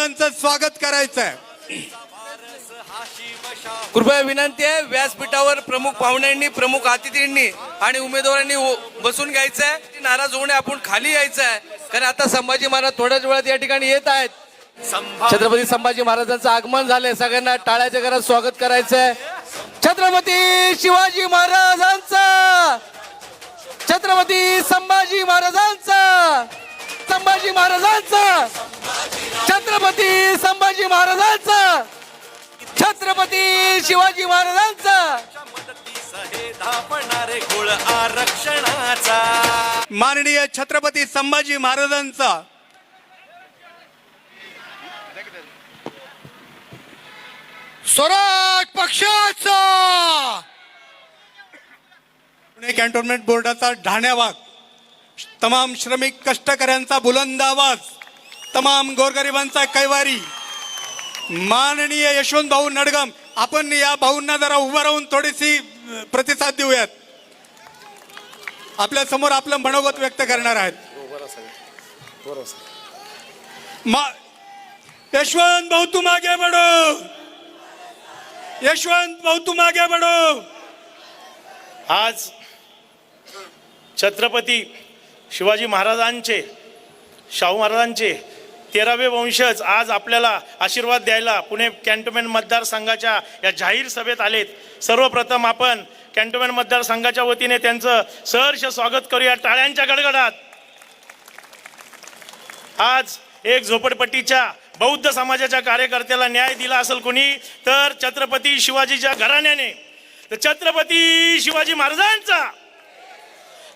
महाराजांचं स्वागत करायचं आहे कृपया विनंती आहे व्यासपीठावर प्रमुख पाहुण्यांनी प्रमुख अतिथींनी आणि उमेदवारांनी बसून घ्यायचं आहे नाराज होऊन आपण खाली यायचं आहे कारण आता संभाजी महाराज थोड्याच वेळात या ठिकाणी येत आहेत. छत्रपती संभाजी महाराजांचं आगमन झालंय. सगळ्यांना टाळ्याच्या घरात स्वागत करायचं आहे छत्रपती शिवाजी महाराजांचा! छत्रपती संभाजी महाराजांचा! संभाजी महाराजांचा. छत्रपती संभाजी महाराजांचा. छत्रपती शिवाजी महाराजांचा. धापणारे कुळ आरक्षणाचा माननीय छत्रपती संभाजी महाराजांचा. स्वराज पक्षाचा. पुणे कॅन्टोन्मेंट बोर्डाचा ढाण्यावाग. तमाम श्रमिक कष्टकऱ्यांचा बुलंद आवाज तमाम गोरगरिबांचा कैवारी माननीय यशवंत भाऊ नडगम आपण या भाऊंना जरा उभं राहून थोडीशी प्रतिसाद देऊयात. आपल्यासमोर आपलं मनोगत व्यक्त करणार आहेत. यशवंत भाऊ तू मागे बढो यशवंत भाऊ तू मागे बढो आज छत्रपती शिवाजी महाराजांचे शाहू महाराजांचे तेरावे वंशज आज आपल्याला आशीर्वाद द्यायला पुणे कॅन्टोन्मेंट मतदारसंघाच्या या जाहीर सभेत आलेत. सर्वप्रथम आपण कॅन्टोन्मेंट मतदारसंघाच्या वतीने त्यांचं सहर्ष स्वागत करूया टाळ्यांच्या गडगडात. आज एक झोपडपट्टीच्या बौद्ध समाजाच्या कार्यकर्त्याला न्याय दिला असेल कोणी तर छत्रपती शिवाजीच्या घराण्याने. तर छत्रपती शिवाजी महाराजांचा.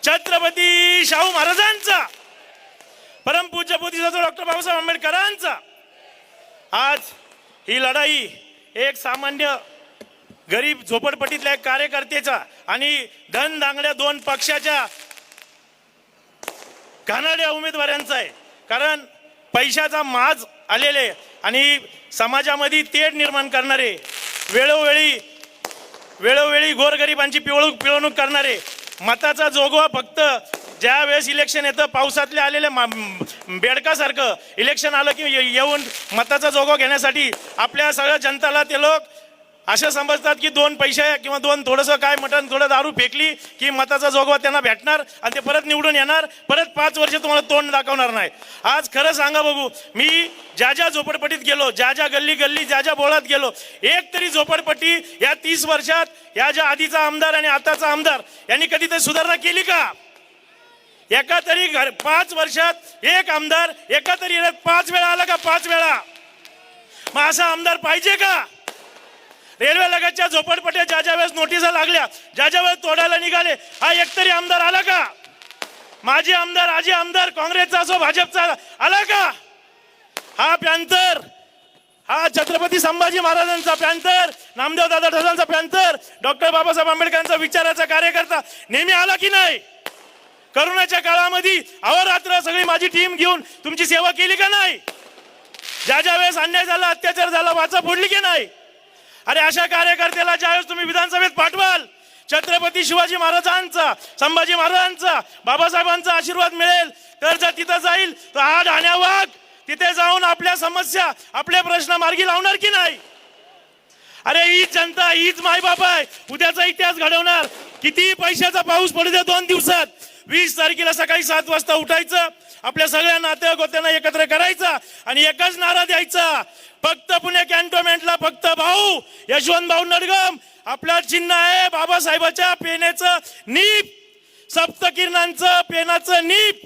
छत्रपती शाहू महाराजांचा परमपूज्य बोधिसत्व डॉक्टर बाबासाहेब आंबेडकरांचा. आज ही लढाई एक सामान्य गरीब झोपडपट्टीतल्या एक कार्यकर्त्याचा आणि धन दांगड्या दोन पक्षाच्या घाणाड्या उमेदवारांचा आहे. कारण पैशाचा माज आलेले आणि समाजामध्ये तेढ निर्माण करणारे वेळोवेळी वेळोवेळी गोरगरिबांची पिवळूक पिळवणूक करणारे मताचा जोगवा फक्त ज्या वेळेस इलेक्शन येतं पावसातले आलेले मा- बेडकासारखं इलेक्शन आलं की ये- येऊन मताचा जोगवा घेण्यासाठी आपल्या सगळ्या जनताला ते लोक असं समजतात की दोन पैसे किंवा दोन थोडंसं काय मटण थोडं दारू फेकली की मताचा जोगवा त्यांना भेटणार आणि ते परत निवडून येणार. परत पाच वर्ष तुम्हाला तोंड दाखवणार नाही. आज खरं सांगा बघू मी ज्या ज्या झोपडपट्टीत गेलो ज्या ज्या गल्ली गल्ली ज्या ज्या बोळात गेलो एक तरी झोपडपट्टी या तीस वर्षात या ज्या आधीचा आमदार आणि आताचा आमदार यांनी कधी तरी सुधारणा केली का? एका तरी घर पाच वर्षात एक आमदार एका तरी पाच वेळा आला का पाच वेळा? मग असा आमदार पाहिजे का? रेल्वे लगतच्या झोपडपट्ट्या ज्या ज्या वेळेस नोटिसा लागल्या ज्या ज्या वेळेस तोडायला निघाले हा एकतरी आमदार आला का? माजी आमदार आजी आमदार काँग्रेसचा असो भाजपचा आला का? हा पॅन्थर हा छत्रपती संभाजी महाराजांचा पॅन्थर नामदेव दादा ठसांचा पॅन्थर डॉक्टर बाबासाहेब आंबेडकरांचा विचाराचा कार्यकर्ता नेहमी आला की नाही? करोनाच्या काळामध्ये अहोरात्र सगळी माझी टीम घेऊन तुमची सेवा केली का नाही? ज्या ज्या वेळेस अन्याय झाला अत्याचार झाला वाचा फोडली की नाही? अरे अशा कार्यकर्त्याला ज्यावेळेस तुम्ही विधानसभेत पाठवाल छत्रपती शिवाजी महाराजांचा संभाजी महाराजांचा बाबासाहेबांचा आशीर्वाद मिळेल तर जर तिथं जाईल तर हा ढाण्या वाघ तिथे जाऊन आपल्या समस्या आपले प्रश्न मार्गी लावणार की नाही? अरे हीच जनता हीच मायबाप आहे. उद्याचा इतिहास घडवणार. किती पैशाचा पाऊस पडू द्या दोन दिवसात. वीस तारखेला सकाळी सात वाजता उठायचं. आपल्या सगळ्या नातेवाईकांना एकत्र करायचा आणि एकच नारा द्यायचा. फक्त पुणे कॅन्टोनमेंटला फक्त भाऊ यशवंत भाऊ नडगम. आपल्या चिन्ह आहे बाबासाहेबाच्या पेनेचं नीप. सप्तकिरणांचं पेनाचं नीप.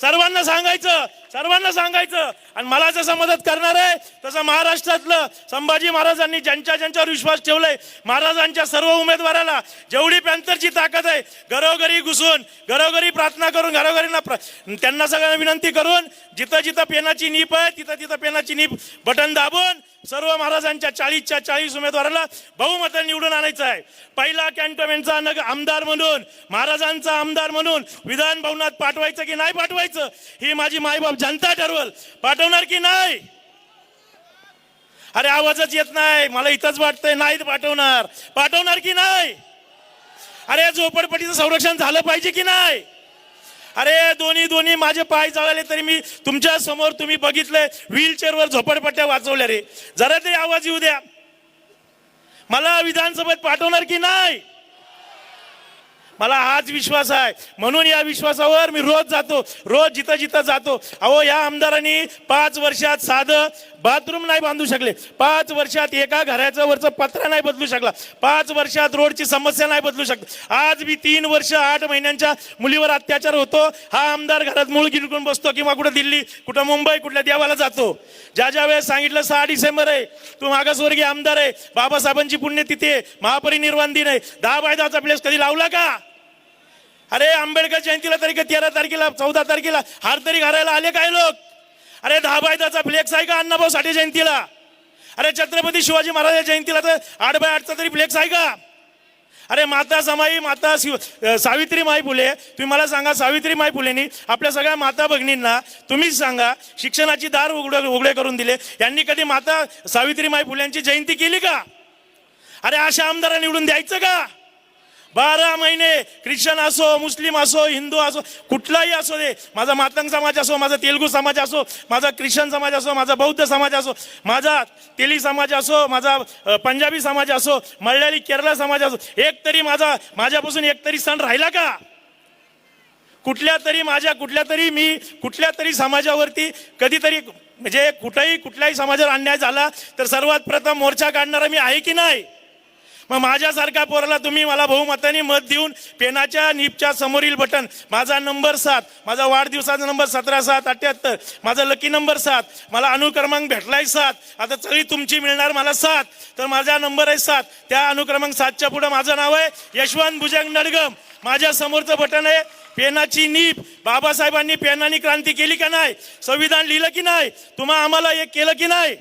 सर्वांना सांगायचं सर्वांना सांगायचं. आणि मला जसं मदत करणार आहे तसं महाराष्ट्रातलं संभाजी महाराजांनी ज्यांच्या ज्यांच्यावर विश्वास ठेवलाय महाराजांच्या सर्व उमेदवाराला जेवढी पॅन्थरची ताकद आहे घरोघरी घुसून घरोघरी प्रार्थना करून घरोघरींना प्र- त्यांना सगळ्यांना विनंती करून जिथं जिथं पेनाची नीप आहे तिथं तिथं पेनाची नीप बटन दाबून सर्व महाराजांच्या चाळीसच्या चाळीस उमेदवाराला बहुमत निवडून आणायचं आहे. पहिला कॅन्टोन्मेंटचा नग आमदार म्हणून महाराजांचा आमदार म्हणून विधान भवनात पाठवायचं की नाही पाठवायचं ही माझी मायबाप जनता ठरवल. पाठ पाठवणार की नाही? अरे आवाजच येत नाही. मला इथंच वाटतंय नाही पाठवणार. पाठवणार की नाही? अरे झोपडपट्टीचं संरक्षण झालं पाहिजे की नाही? अरे दोन्ही दोन्ही माझे पाय जळाले तरी मी तुमच्यासमोर तुम्ही बघितलंय व्हीलचेअरवर झोपडपट्ट्या वाचवल्या रे. जरा तरी आवाज येऊ द्या. मला विधानसभेत पाठवणार की नाही? मला हाच विश्वास आहे. म्हणून या विश्वासावर मी रोज जातो. रोज जिथं जिथं जातो. अहो या आमदारांनी पाच वर्षात साधं बाथरूम नाही बांधू शकले. पाच वर्षात एका घराचं वरचं पत्रा नाही बदलू शकला. पाच वर्षात रोडची समस्या नाही बदलू शकत आज मी तीन वर्ष आठ महिन्यांच्या मुलीवर अत्याचार होतो. हा आमदार घरात मूळ गिरकून बसतो किंवा कुठं दिल्ली कुठं मुंबई कुठल्या देवाला जातो. ज्या ज्या वेळेस सांगितलं सहा डिसेंबर आहे तू मागासवर्गीय आमदार आहे. बाबासाहेबांची पुण्यतिथी आहे. महापरिनिर्वाण दिन आहे. दहा बाय दहाचा प्लेस कधी लावला का? अरे आंबेडकर जयंतीला तरी का तेरा तारखेला चौदा तारखेला हार तरी घालायला आले काय लोक? अरे दहा बाय दहाचा फ्लेक्स आहे का अण्णाभाऊ साठे जयंतीला? अरे छत्रपती शिवाजी महाराज जयंतीला तर आठ बाय आठचा तरी फ्लेक्स आहे का? अरे माता समाई माता शिव सावित्री माई फुले तुम्ही मला सांगा सावित्री माई फुलेनी आपल्या सगळ्या माता भगिनींना तुम्हीच सांगा शिक्षणाची दार उघडे उघडे करून दिले यांनी कधी माता सावित्री माई फुल्यांची जयंती केली का? अरे अशा आमदारा निवडून द्यायचं का? बारा महिने ख्रिश्चन असो मुस्लिम असो हिंदू असो कुठलाही असो दे माझा मातंग समाज असो माझा तेलगू समाज असो माझा ख्रिश्चन समाज असो माझा बौद्ध समाज असो माझा तेली समाज असो माझा पंजाबी समाज असो मल्याळी केरळ समाज असो एक तरी माझा माझ्यापासून एक तरी सण राहिला का? कुठल्या तरी माझ्या कुठल्या तरी मी कुठल्या तरी समाजावरती कधीतरी म्हणजे कुठेही कुठल्याही समाजावर अन्याय झाला तर सर्वात प्रथम मोर्चा काढणारा मी आहे की नाही? मग माझ्यासारख्या पोराला तुम्ही मला बहुमताने मत देऊन पेनाच्या निपच्या समोरील बटन माझा नंबर सात माझा वाढदिवसाचा नंबर सतरा सात अठ्याहत्तर माझा लकी नंबर सात मला अनुक्रमांक भेटलाय सात आता चळी तुमची मिळणार मला सात तर माझा नंबर आहे सात. त्या अनुक्रमांक सातच्या पुढं माझं नाव आहे यशवंत भुजंग नडगम. माझ्या समोरचं बटन आहे पेनाची नीप. बाबासाहेबांनी पेनानी क्रांती केली का नाही? संविधान लिहिलं की नाही? तुम्हा आम्हाला एक केलं की नाही?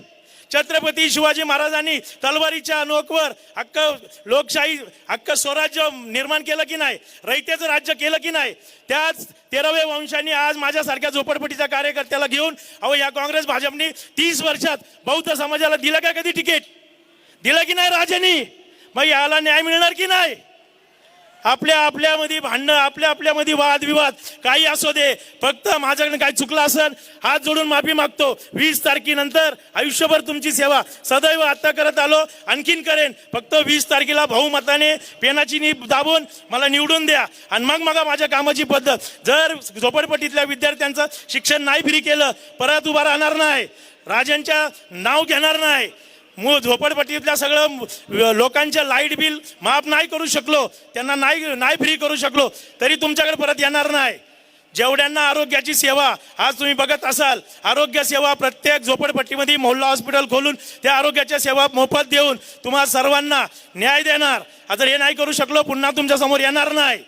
छत्रपती शिवाजी महाराजांनी तलवारीच्या नोकवर हक्क लोकशाही हक्क स्वराज्य निर्माण केलं की नाही? रयतेचं राज्य केलं की नाही? त्याच तेराव्या वंशांनी आज माझ्यासारख्या झोपडपट्टीच्या कार्यकर्त्याला घेऊन अहो या काँग्रेस भाजपनी तीस वर्षात बौद्ध समाजाला दिलं का कधी तिकीट? दिलं की नाही राजांनी? मग याला न्याय मिळणार की नाही? आपल्या आपल्यामध्ये भांडणं आपल्या आपल्यामध्ये वादविवाद काही असू दे. फक्त माझ्याकडे काही चुकलं असेल हात जोडून माफी मागतो. वीस तारखेनंतर आयुष्यभर तुमची सेवा. सदैव आत्ता करत आलो आणखीन करेन. फक्त वीस तारखेला बहुमताने पेनाची नीप दाबून मला निवडून द्या. आणि मग मग माझ्या कामाची पद्धत. जर झोपडपट्टीतल्या विद्यार्थ्यांचं शिक्षण नाही फ्री केलं परत उभा राहणार नाही. राजांच्या नाव घेणार नाही. मूळ झोपडपट्टीतल्या सगळं लोकांचे लाइट बिल माफ नाही करू शकलो त्यांना नाही नाही फ्री करू शकलो तरी तुमच्याकडे परत येणार नाही. जेवढ्यांना आरोग्याची सेवा आज तुम्ही बघत असाल आरोग्य सेवा प्रत्येक झोपडपट्टीमध्ये मोहल्ला हॉस्पिटल खोलून त्या आरोग्याच्या सेवा मोफत देऊन तुम्हा सर्वांना न्याय देणार. आता जर हे नाही करू शकलो पुन्हा तुमच्यासमोर येणार नाही.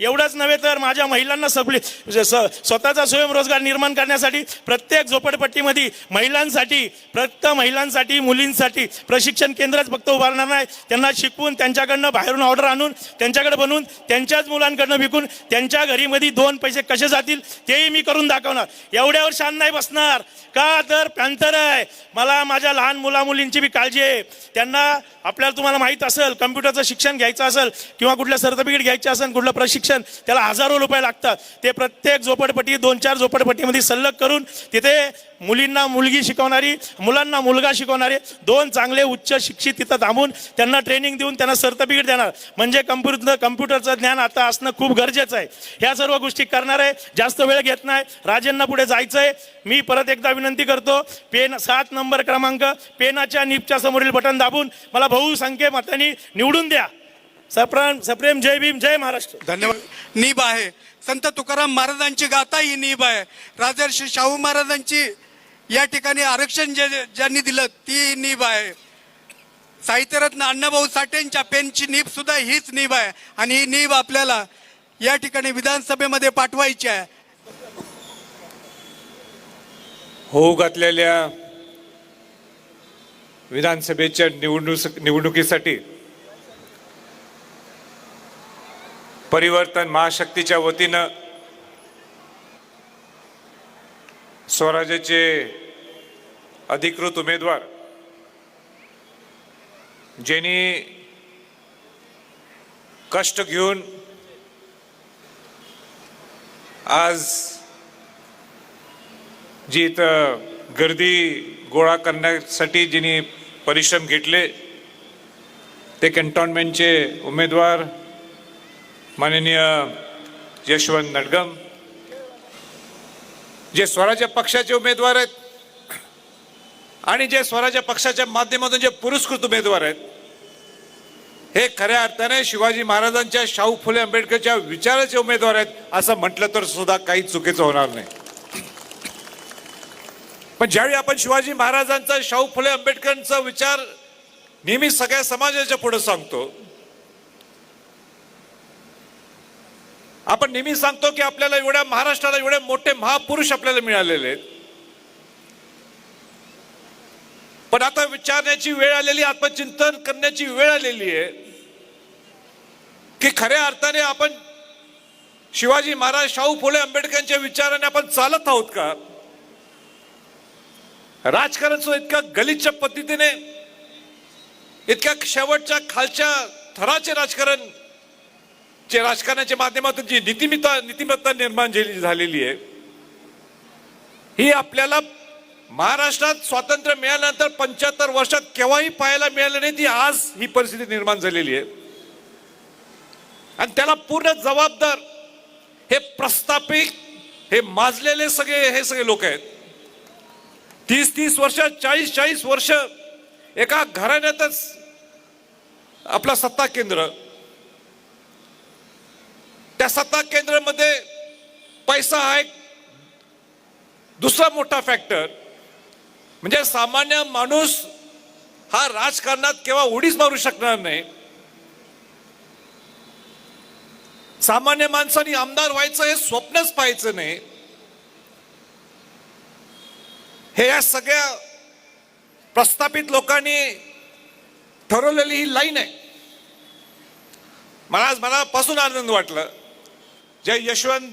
एवढंच नव्हे तर माझ्या महिलांना सबली स- स- स्वतःचा स्वयंरोजगार निर्माण करण्यासाठी प्रत्येक झोपडपट्टीमध्ये महिलांसाठी प्रत्येक महिलांसाठी मुलींसाठी प्रशिक्षण केंद्रच फक्त उभारणार नाही. त्यांना शिकवून त्यांच्याकडनं बाहेरून ऑर्डर आणून त्यांच्याकडे बनवून त्यांच्याच मुलांकडनं विकून त्यांच्या घरीमध्ये दोन पैसे कसे जातील तेही मी करून दाखवणार. एवढ्यावर शान नाही बसणार. का तर पॅन्थर आहे. मला माझ्या लहान मुला मुलींची बी काळजी आहे. त्यांना आपल्याला तुम्हाला माहीत असेल कम्प्युटरचं शिक्षण घ्यायचं असेल किंवा कुठलं सर्टिफिकेट घ्यायचं असेल कुठलं प्रशिक्षण त्याला हजारो रुपये लागतात. ते प्रत्येक झोपडपट्टी दोन चार झोपडपट्टीमध्ये सल्लग करून तिथे मुलींना मुलगी शिकवणारी मुलांना मुलगा शिकवणारे दोन चांगले उच्च शिक्षित तिथं थांबून त्यांना ट्रेनिंग देऊन त्यांना सर्टिफिकेट देणार. म्हणजे कम्प्युटर कम्प्युटरचं ज्ञान आता असणं खूप गरजेचं आहे. ह्या सर्व गोष्टी करणार आहे. जास्त वेळ घेत नाही. राजेंना पुढे जायचं आहे मी परत एकदा विनंती करतो पेन सात नंबर क्रमांक पेनाच्या निपच्या समोरील बटन दाबून मला बहुसंख्य मतांनी निवडून द्या. सप्रेम सप्रेम जय भीम जय महाराष्ट्र. धन्यवाद. नीब आहे. संत तुकाराम महाराजांची गाथा ही नीब आहे. राजर्षी शाहू महाराजांची या ठिकाणी आरक्षण जे ज्यांनी दिलं ती नीब आहे. साहित्यरत्न अण्णाभाऊ साठेंच्या पेनची नीब सुद्धा हीच नीब आहे. आणि ही नीब आपल्याला या ठिकाणी विधानसभेमध्ये पाठवायची आहे. होऊ घातलेल्या विधानसभेच्या निवडणूक निवडणुकीसाठी परिवर्तन महाशक्तीच्या वतीनं स्वराज्याचे अधिकृत उमेदवार ज्यांनी कष्ट घेऊन आज जी इथं गर्दी गोळा करण्यासाठी जिने परिश्रम घेतले ते कॅन्टॉनमेंटचे उमेदवार माननीय यशवंत नडगम जे स्वराज्य पक्षाचे उमेदवार आहेत आणि जे स्वराज्य पक्षाच्या माध्यमातून जे पुरस्कृत उमेदवार आहेत हे खऱ्या अर्थाने शिवाजी महाराजांच्या शाहू फुले आंबेडकरच्या विचाराचे उमेदवार आहेत असं म्हटलं तर सुद्धा काही चुकीचं होणार नाही. पण ज्यावेळी आपण शिवाजी महाराजांचा शाहू फुले आंबेडकरांचा विचार नेहमी सगळ्या समाजाच्या पुढे सांगतो आपण नेहमी सांगतो की आपल्याला एवढ्या महाराष्ट्राला एवढे मोठे महापुरुष आपल्याला मिळालेले आहेत. पण आता विचारण्याची वेळ आलेली आत्मचिंतन करण्याची वेळ आलेली आहे की खऱ्या अर्थाने आपण शिवाजी महाराज शाहू फुले आंबेडकरांच्या विचाराने आपण चालत आहोत का? राजकारण सुद्धा इतक्या गलिच्छ पद्धतीने इतक्या शेवटच्या खालच्या थराचे राजकारण जे राजकारणाच्या माध्यमातून जी नीतिमत्ता नीतिमत्ता निर्माण झाली- झालेली आहे ही आपल्याला महाराष्ट्रात स्वातंत्र्य मिळाल्यानंतर पंच्याहत्तर वर्षात केव्हाही पाहायला मिळालं नाही ती आज ही परिस्थिती निर्माण झालेली आहे. आणि त्याला पूर्ण जबाबदार हे प्रस्थापित हे माजलेले सगळे हे सगळे लोक आहेत. तीस तीस वर्ष चाळीस चाळीस वर्ष एका घराण्यातच आपला सत्ता केंद्र त्या सत्ता केंद्रामध्ये पैसा हा एक दुसरा मोठा फॅक्टर म्हणजे सामान्य माणूस हा राजकारणात केव्हा उडीच मारू शकणार नाही. सामान्य माणसाने आमदार व्हायचं हे स्वप्नच पाहायचं नाही. हे या सगळ्या प्रस्थापित लोकांनी ठरवलेली ही लाईन आहे. मला आज मनापासून आनंद वाटलं. जे यशवंत.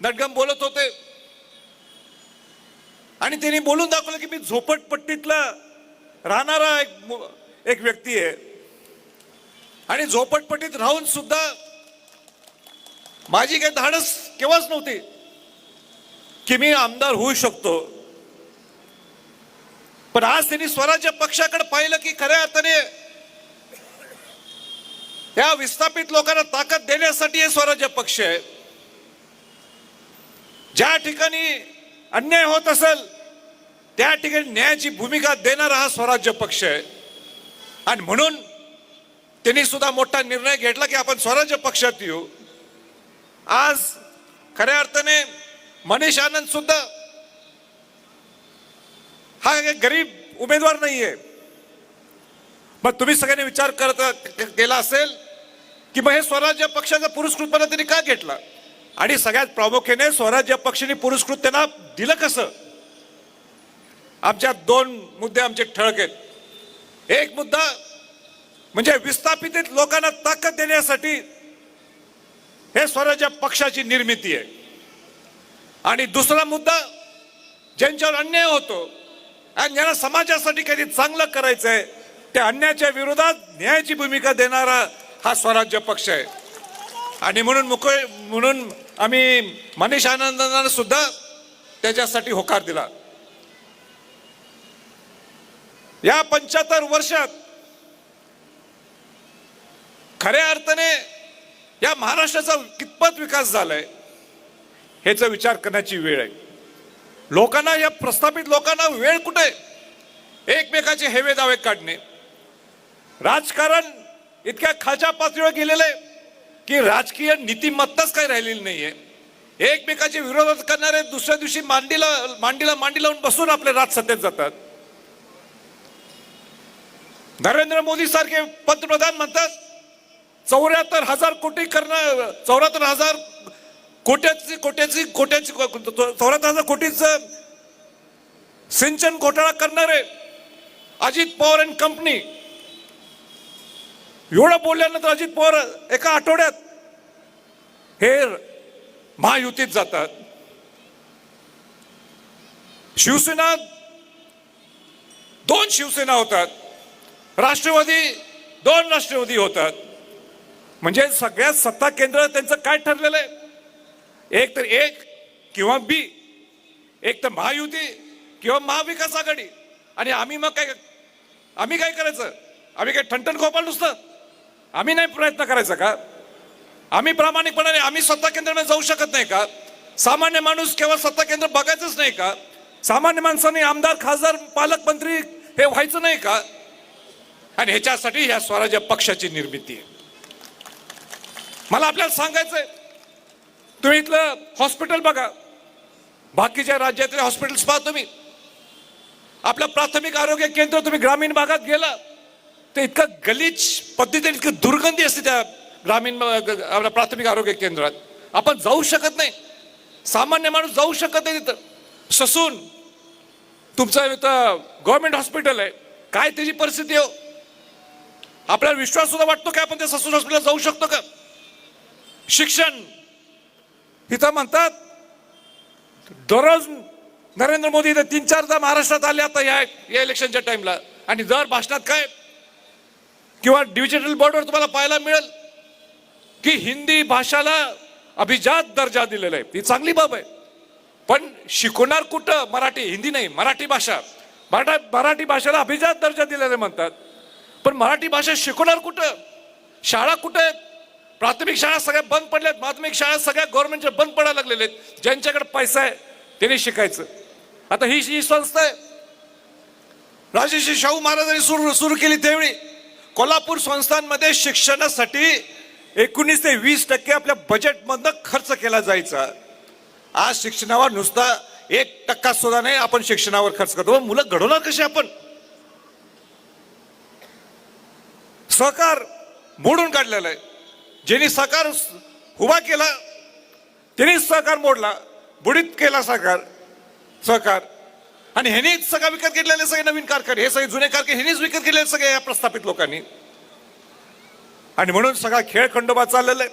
नटगम बोलत होते. आणि त्यांनी बोलून दाखवलं की मी झोपटपट्टीतला राहणारा एक एक व्यक्ती आहे. आणि झोपडपट्टीत राहून सुद्धा माझी काही धाडस केव्हाच नव्हती. की मी आमदार होऊ शकतो. पण आज त्यांनी स्वराज्य पक्षाकडे पाहिलं की खऱ्या अर्थाने या विस्थापित लोकांना ताकद देण्यासाठी हे स्वराज्य पक्ष आहे. ज्या ठिकाणी अन्याय होत असेल त्या ठिकाणी न्यायाची भूमिका देणारा हा स्वराज्य पक्ष आहे. आणि म्हणून त्यांनी सुद्धा मोठा निर्णय घेतला की आपण स्वराज्य पक्षात येऊ. आज खऱ्या अर्थाने मनीष आनंद सुद्धा हा एक गरीब उमेदवार नाहीये. मग तुम्ही सगळ्यांनी विचार करत केला असेल की मग हे स्वराज्य पक्षाचा पुरस्कृतपणा त्यांनी का घेतला? आणि सगळ्यात प्रामुख्याने स्वराज्य पक्षाने पुरस्कृत त्यांना दिलं कसं? आमच्या दोन मुद्दे आमचे ठळक आहेत. एक मुद्दा म्हणजे विस्थापित लोकांना ताकद देण्यासाठी हे स्वराज्य पक्षाची निर्मिती आहे. आणि दुसरा मुद्दा ज्यांच्यावर अन्याय होतो आणि ज्यांना समाजासाठी काही चांगलं करायचं आहे त्या अन्यायाच्या विरोधात न्यायाची भूमिका देणारा हा स्वराज्य पक्ष आहे. आणि म्हणून मुख म्हणून आम्ही मनीष आनंदांना सुद्धा त्याच्यासाठी होकार दिला. या पंच्याहत्तर वर्षात खऱ्या अर्थाने या महाराष्ट्राचा कितपत विकास झालाय ह्याचा विचार करण्याची वेळ आहे. लोकांना या प्रस्थापित लोकांना वेळ कुठे? एकमेकाचे हेवे दावे काढणे. राजकारण इतक्या खालच्या पातळीवर गेलेलं आहे. की राजकीय नीतिमत्ताच काही राहिलेली नाहीये. एकमेकाचे विरोधात करणारे दुसऱ्या दिवशी मांडीला मांडीला मांडी लावून बसून आपले राज सत्तेत जातात. नरेंद्र मोदी सारखे पंतप्रधान म्हणतात चौऱ्याहत्तर हजार कोटी करणं चौऱ्याहत्तर हजार कोट्याची कोट्याची कोट्याची चौऱ्याहत्तर हजार कोटीचं सिंचन घोटाळा करणारे अजित पवार अँड कंपनी एवढं बोलल्यानंतर अजित पवार एका आठवड्यात हे महायुतीत जातात. शिवसेना दोन शिवसेना होतात. राष्ट्रवादी दोन राष्ट्रवादी होतात. म्हणजे सगळ्यात सत्ता केंद्र त्यांचं काय ठरलेलं आहे? एक तर एक किंवा बी. एक तर महायुती किंवा महाविकास आघाडी. आणि आम्ही मग काय आम्ही काय करायचं? आम्ही काय ठणठण खोपाल नुसतं? आम्ही नाही प्रयत्न करायचा का? आम्ही प्रामाणिकपणाने आम्ही सत्ता केंद्रामध्ये जाऊ शकत नाही का? सामान्य माणूस केवळ सत्ता केंद्र बघायचंच नाही का? सामान्य माणसाने आमदार खासदार पालकमंत्री हे व्हायचं नाही का? आणि ह्याच्यासाठी ह्या स्वराज्य पक्षाची निर्मिती आहे. मला आपल्याला सांगायचंय तुम्ही इथलं हॉस्पिटल बघा. बाकीच्या राज्यातले हॉस्पिटल्स पहा तुम्ही. आपलं प्राथमिक आरोग्य केंद्र तुम्ही ग्रामीण भागात गेला ते इतकं गलीच पद्धतीने इतकं दुर्गंधी असते त्या ग्रामीण आपल्या प्राथमिक आरोग्य केंद्रात. आपण जाऊ शकत नाही. सामान्य माणूस जाऊ शकत नाही तिथं. ससून तुमचं इथं गव्हर्मेंट हॉस्पिटल आहे. काय त्याची परिस्थिती हो? आपल्याला विश्वास सुद्धा वाटतो का आपण त्या ससून हॉस्पिटल जाऊ शकतो का? शिक्षण. इथं म्हणतात दररोज नरेंद्र मोदी इथं तीन चारदा महाराष्ट्रात आले आता या इलेक्शनच्या टाइमला आणि दर भाषणात काय किंवा डिजिटल बोर्डवर तुम्हाला पाहायला मिळेल की हिंदी भाषाला अभिजात दर्जा दिलेला आहे. ती चांगली बाब आहे. पण शिकवणार कुठं मराठी? हिंदी नाही मराठी भाषा. मराठा मराठी भाषेला अभिजात दर्जा दिलेला म्हणतात. पण मराठी भाषा शिकवणार कुठं? शाळा कुठं आहेत? प्राथमिक शाळा सगळ्या बंद पडल्यात. माध्यमिक शाळा सगळ्या गव्हर्नमेंटच्या बंद पडायला लागलेल्या आहेत. ज्यांच्याकडे पैसा आहे त्यांनी शिकायचं. आता ही जी संस्था आहे राजेश शाहू महाराजांनी सुरू सुरू केली त्यावेळी. कोल्हापूर संस्थांमध्ये शिक्षणासाठी एकोणीस ते वीस टक्के आपल्या बजेटमधनं खर्च केला जायचा. आज शिक्षणावर नुसता एक टक्का सुद्धा नाही आपण शिक्षणावर खर्च करतो. मुलं घडवणार कशी आपण? सहकार मोडून काढलेला आहे. ज्यांनी सहकार उभा केला त्यांनी सहकार मोडला. बुडीत केला सहकार सहकार आणि ह्यानेच सगळा विकत घेतलेले सगळे नवीन कारखाने हे सगळे जुने कारखाने ह्यानेच विकत घेतलेले सगळे या प्रस्थापित लोकांनी. आणि म्हणून सगळा खेळ खंडोबा चाललेला आहे.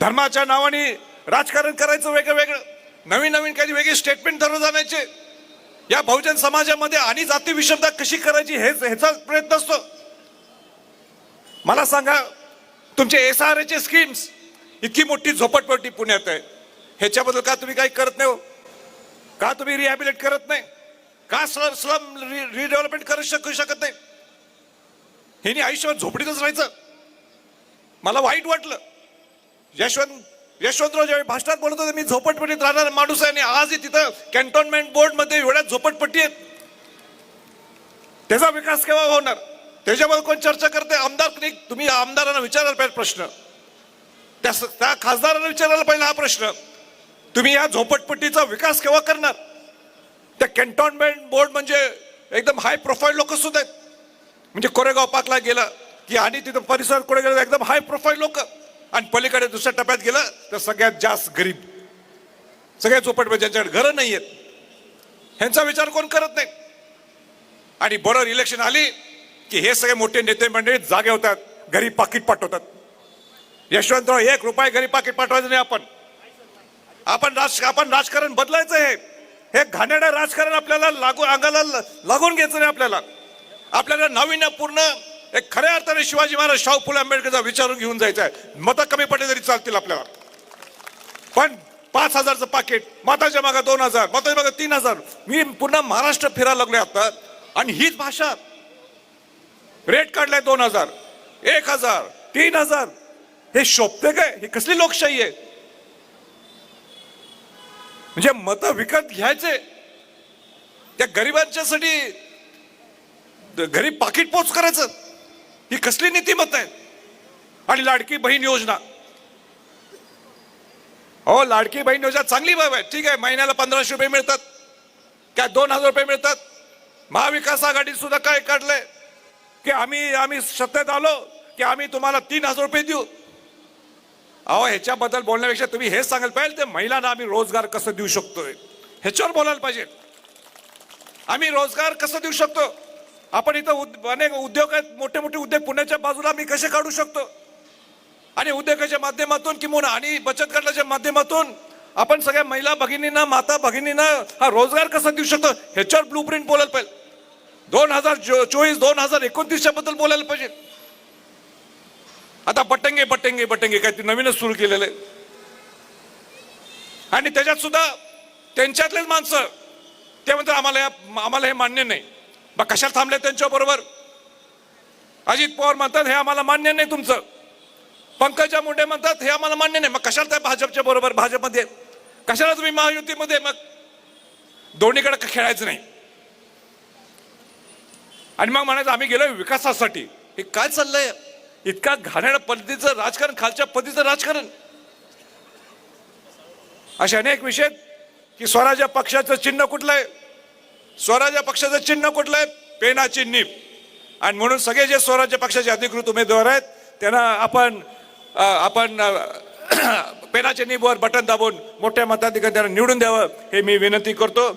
धर्माच्या नावाने राजकारण करायचं वेगळं वेगळं नवीन नवीन काही वेगळी स्टेटमेंट धरून जाण्याचे या बहुजन समाजामध्ये आणि जाती विषमता कशी करायची हेच ह्याचा प्रयत्न असतो. मला सांगा तुमचे एस आर एचे स्कीम्स इतकी मोठी झोपटपट्टी पुण्यात आहे. ह्याच्याबद्दल का तुम्ही काही करत नाही हो? का तुम्ही रिहॅबिलेट करत नाही? का स्लम स्लम रिडेव्हलपमेंट करू शकू शकत नाही? ह्यानी आयुष्यभर झोपडीतच राहायचं. मला वाईट वाटलं. यशवंत यशवंतराव ज्यावेळी भाषणात बोलत होते मी झोपटपट्टीत राहणारा माणूस आहे आणि आजही तिथं कॅन्टोन्मेंट बोर्डमध्ये एवढ्या झोपटपट्टी आहेत. त्याचा विकास केव्हा होणार? त्याच्याबद्दल कोण चर्चा करते आमदार तुम्ही आमदारांना विचारायला पाहिजे प्रश्न. त्या स- त्या खासदारांना विचारायला पाहिजे हा प्रश्न. तुम्ही या झोपटपट्टीचा विकास केव्हा करणार? त्या कॅन्टॉनमेंट बोर्ड म्हणजे एकदम हाय प्रोफाईल लोक सुद्धा आहेत. म्हणजे कोरेगाव पाकला गेलं की आणि तिथं परिसर कुठे गेलं एकदम हाय प्रोफाईल लोक. आणि पलीकडे दुसऱ्या टप्प्यात गेलं तर सगळ्यात जास्त गरीब. सगळ्यात झोपट म्हणजे ज्यांच्याकडे घरं नाही आहेत. ह्यांचा विचार कोण करत नाही? आणि बरोबर इलेक्शन आली की हे सगळे मोठे नेते मंडळी जागे होतात घरी पाकिट पाठवतात. यशवंतराव एक रुपये घरी पाकिट पाठवायचं नाही आपण. आपण राज आपण राजकारण बदलायचं हे हे घाणेरडं राजकारण आपल्याला लागू अंगाला लागून घ्यायचं नाही आपल्याला. आपल्याला नाविन्यपूर्ण एक खऱ्या अर्थाने शिवाजी महाराज शाहू फुले आंबेडकरचा विचारून घेऊन जायचं आहे. मतं कमी पडले तरी चालतील आपल्याला पण पाच हजारचं पाकिट माताच्या मागं दोन हजार माताच्या मागा तीन हजार. मी पुन्हा महाराष्ट्र फिरायला लागलोय आता. आणि हीच भाषा. रेट काढलाय दोन हजार एक हजार तीन हजार. हे शोभते काय? ही कसली लोकशाही आहे? म्हणजे मतं विकत घ्यायचे. त्या गरिबांच्यासाठी घरी पाकिट पोच करायचं. ही कसली नीतिमत आहे? आणि लाडकी बहीण योजना. हो लाडकी बहीण योजना चांगली बाब आहे. ठीक आहे महिन्याला पंधराशे रुपये मिळतात. काय दोन हजार रुपये मिळतात. महाविकास आघाडी सुद्धा काय काढलंय? की आम्ही आम्ही सत्तेत आलो की आम्ही तुम्हाला तीन हजार रुपये देऊ. अहो ह्याच्याबद्दल बोलण्यापेक्षा तुम्ही हेच सांगायला पाहिजे ते महिलांना आम्ही रोजगार कसं देऊ शकतोय? ह्याच्यावर बोलायला पाहिजे. आम्ही रोजगार कसं देऊ शकतो? आपण इथं उद- अनेक उद्योग आहेत मोठे मोठे उद्योग पुण्याच्या बाजूला आम्ही कसे काढू शकतो? आणि उद्योगाच्या माध्यमातून किंवा आणि बचत गटाच्या माध्यमातून आपण सगळ्या महिला भगिनींना माता भगिनींना हा रोजगार कसा देऊ शकतो? ह्याच्यावर ब्लू प्रिंट बोलायला पाहिजे. दोन हजार चोवीस दोन हजार एकोणतीसच्या बद्दल बोलायला पाहिजे. आता पटंगे पटंगे पटंगे काय ते नवीनच सुरू केलेलं आहे. आणि त्याच्यात सुद्धा त्यांच्यातलेच माणसं ते म्हणतात आम्हाला या- आम्हाला हे मान्य नाही. मग कशाला थांबले त्यांच्या बरोबर अजित पवार म्हणतात हे आम्हाला मान्य नाही तुमचं. पंकजा मुंडे म्हणतात हे आम्हाला मान्य नाही. मग कशाला त्या भाजपच्या बरोबर भाजपमध्ये? कशाला तुम्ही महायुतीमध्ये मग? दोन्हीकडे खेळायचं नाही. आणि मग म्हणायचं आम्ही गेलो विकासासाठी. हे काय चाललंय? इतका घाणेरड्या पद्धतीचं राजकारण खालच्या पद्धतीचं राजकारण. असे अनेक विषय आहेत की स्वराज्य पक्षाचं चिन्ह कुठलं आहे स्वराज्य पक्षाचं चिन्ह कुठलं आहे पेनाची नीप. आणि म्हणून सगळे जे स्वराज्य पक्षाचे अधिकृत उमेदवार आहेत त्यांना आपण आपण पेनाच्या नीपवर बटन दाबून मोठ्या मताधिकार त्यांना निवडून द्यावं हे मी विनंती करतो.